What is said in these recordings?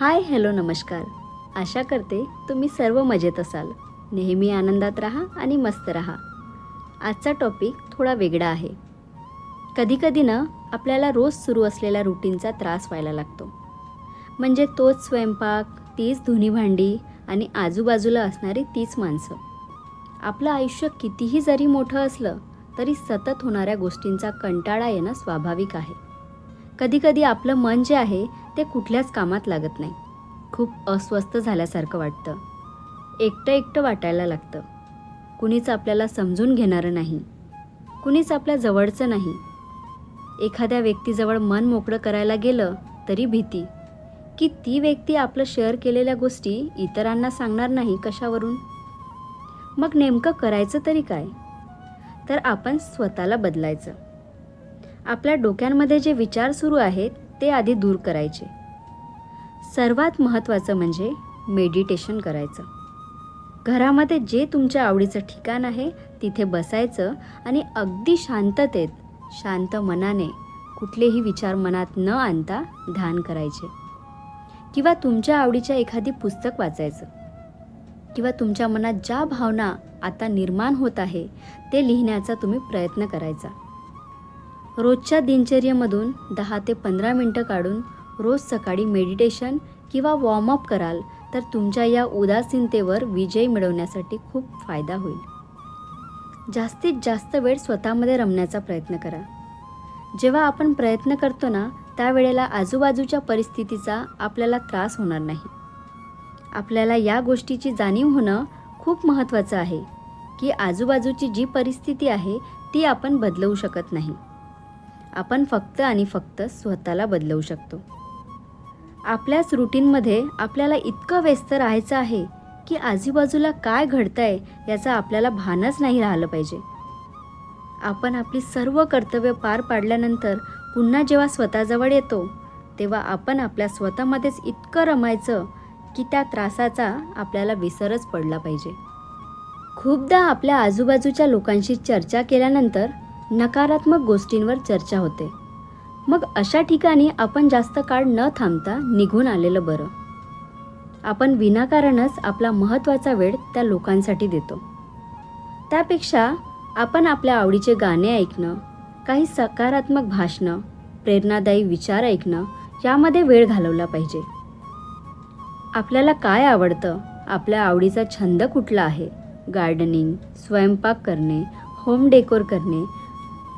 Hi hello नमस्कार. आशा करते तुम्ही सर्व मजेत असाल. नेहमी आनंदात राहा आणि मस्त राहा. आजचा टॉपिक थोडा वेगळा आहे. कधीकधी ना आपल्याला रोज सुरू असलेल्या रुटीनचा त्रास व्हायला लागतो. म्हणजे तोच स्वयंपाक तीच धुनी भांडी आणि आजूबाजूला असणारी तीच माणसं. आपलं आयुष्य कितीही जरी मोठं असलं तरी सतत होणाऱ्या गोष्टींचा कंटाळा येणं स्वाभाविक आहे. कधीकधी आपलं मन जे आहे ते कुठल्याच कामात लागत नाही. खूप अस्वस्थ झाल्यासारखं वाटतं. एकटं एकटं वाटायला लागतं. कुणीच आपल्याला समजून घेणारं नाही. कुणीच आपल्या जवळचं नाही. एखाद्या व्यक्तीजवळ मन मोकळं करायला गेलं तरी भीती. की ती व्यक्ती आपलं शेअर केलेल्या गोष्टी इतरांना सांगणार नाही कशावरून? मग नेमकं करायचं तरी काय? तर आपण स्वतःला बदलायचं. आपल्या डोक्यांमध्ये जे विचार सुरू आहेत ते आधी दूर करायचे. सर्वात महत्त्वाचं म्हणजे मेडिटेशन करायचं. घरामध्ये जे तुमच्या आवडीचं ठिकाण आहे तिथे बसायचं आणि अगदी शांततेत शांत मनाने कुठलेही विचार मनात न आणता ध्यान करायचे. किंवा तुमच्या आवडीच्या एखादी पुस्तक वाचायचं. किंवा तुमच्या मनात ज्या भावना आता निर्माण होत आहे ते लिहिण्याचा तुम्ही प्रयत्न करायचा. रोजच्या दिनचर्येमधून दहा ते पंधरा मिनटं काढून रोज सकाळी मेडिटेशन किंवा वॉर्मअप कराल तर तुमच्या या उदासीनतेवर विजय मिळवण्यासाठी खूप फायदा होईल. जास्तीत जास्त वेळ स्वतःमध्ये रमण्याचा प्रयत्न करा. जेव्हा आपण प्रयत्न करतो ना त्यावेळेला आजूबाजूच्या परिस्थितीचा आपल्याला त्रास होणार नाही. आपल्याला या गोष्टीची जाणीव होणं खूप महत्त्वाचं आहे की आजूबाजूची जी परिस्थिती आहे ती आपण बदलवू शकत नाही. आपण फक्त आणि फक्त स्वतःला बदलवू शकतो. आपल्याच रुटीनमध्ये आपल्याला इतकं व्यस्त राहायचं आहे की आजूबाजूला काय घडतंय याचं आपल्याला भानच नाही राहिलं पाहिजे. आपण आपली सर्व कर्तव्य पार पाडल्यानंतर पुन्हा जेव्हा स्वतःजवळ येतो तेव्हा आपण आपल्या स्वतःमध्येच इतकं रमायचं की त्या त्रासाचा आपल्याला विसरच पडला पाहिजे. खूपदा आपल्या आजूबाजूच्या लोकांशी चर्चा केल्यानंतर नकारात्मक गोष्टींवर चर्चा होते. मग अशा ठिकाणी आपण जास्त काळ न थांबता निघून आलेलं बरं. आपण विनाकारणच आपला महत्त्वाचा वेळ त्या लोकांसाठी देतो. त्यापेक्षा आपण आपल्या आवडीचे गाणे ऐकणं काही सकारात्मक भाषणं प्रेरणादायी विचार ऐकणं यामध्ये वेळ घालवला पाहिजे. आपल्याला काय आवडतं? आपल्या आवडीचा छंद कुठला आहे? गार्डनिंग स्वयंपाक करणे होम डेकोर करणे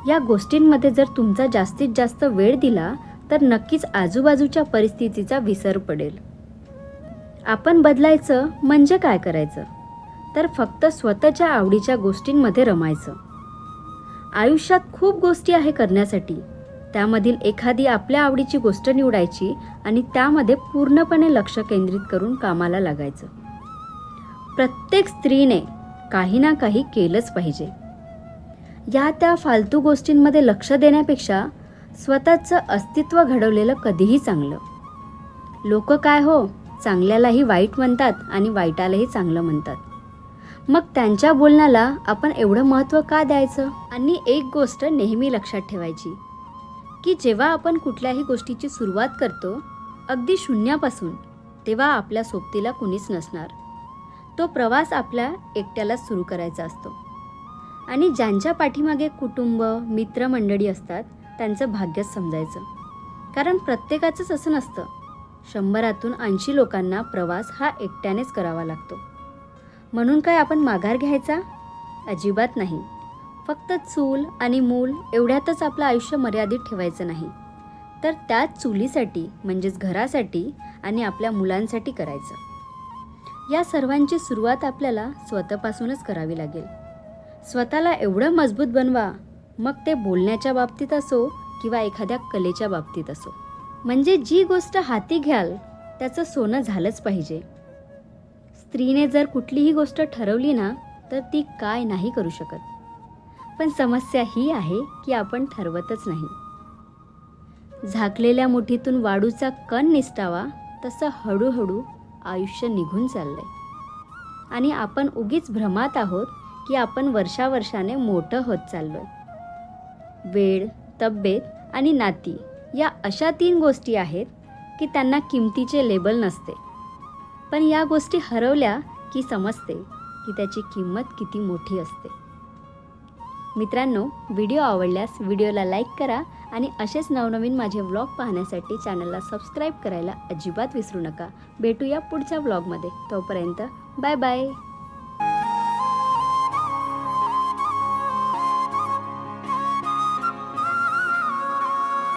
या गोष्टींमध्ये जर तुमचा जास्तीत जास्त वेळ दिला तर नक्कीच आजूबाजूच्या परिस्थितीचा विसर पडेल. आपण बदलायचं म्हणजे काय करायचं? तर फक्त स्वतःच्या आवडीच्या गोष्टींमध्ये रमायचं. आयुष्यात खूप गोष्टी आहे करण्यासाठी. त्यामधील एखादी आपल्या आवडीची गोष्ट निवडायची आणि त्यामध्ये पूर्णपणे लक्ष केंद्रित करून कामाला लागायचं. प्रत्येक स्त्रीने काही ना काही केलंच पाहिजे. या त्या फालतू गोष्टींमध्ये लक्ष देण्यापेक्षा स्वतःचं अस्तित्व घडवलेलं कधीही चांगलं. लोक काय हो? चांगल्यालाही वाईट म्हणतात आणि वाईटालाही चांगलं म्हणतात. मग त्यांच्या बोलण्याला आपण एवढं महत्त्व का द्यायचं? आणि एक गोष्ट नेहमी लक्षात ठेवायची की जेव्हा आपण कुठल्याही गोष्टीची सुरुवात करतो अगदी शून्यापासून तेव्हा आपल्या सोबतीला कुणीच नसणार. तो प्रवास आपल्या एकट्यालाच सुरू करायचा असतो. आणि ज्यांच्या पाठीमागे कुटुंब मित्रमंडळी असतात त्यांचं भाग्यच समजायचं. कारण प्रत्येकाचंच असं नसतं. शंभरातून ऐंशी लोकांना प्रवास हा एकट्यानेच करावा लागतो. म्हणून काय आपण माघार घ्यायचा? अजिबात नाही. फक्त चूल आणि मूल एवढ्यातच आपलं आयुष्य मर्यादित ठेवायचं नाही. तर त्या चुलीसाठी म्हणजेच घरासाठी आणि आपल्या मुलांसाठी करायचं. या सर्वांची सुरुवात आपल्याला स्वतःपासूनच करावी लागेल. स्वतःला एवढं मजबूत बनवा. मग ते बोलण्याच्या बाबतीत असो किंवा एखाद्या कलेच्या बाबतीत असो. म्हणजे जी गोष्ट हाती घ्याल त्याचं सोनं झालंच पाहिजे. स्त्रीने जर कुठलीही गोष्ट ठरवली ना तर ती काय नाही करू शकत. पण समस्या ही आहे की आपण ठरवतच नाही. झाकलेल्या मुठीतून वाळूचा कण निसटावा तसं हळूहळू आयुष्य निघून चाललंय. आणि आपण उगीच भ्रमात आहोत की आपण वर्षावर्षाने मोठं होत चाललोय. वेळ तब्येत आणि नाती या अशा तीन गोष्टी आहेत की त्यांना किमतीचे लेबल नसते. पण या गोष्टी हरवल्या की समजते की त्याची किंमत किती मोठी असते. मित्रांनो व्हिडिओ आवडल्यास व्हिडिओला लाईक करा आणि असेच नवनवीन माझे व्लॉग पाहण्यासाठी चॅनलला सबस्क्राईब करायला अजिबात विसरू नका. भेटूया पुढच्या व्लॉगमध्ये. तोपर्यंत बाय बाय.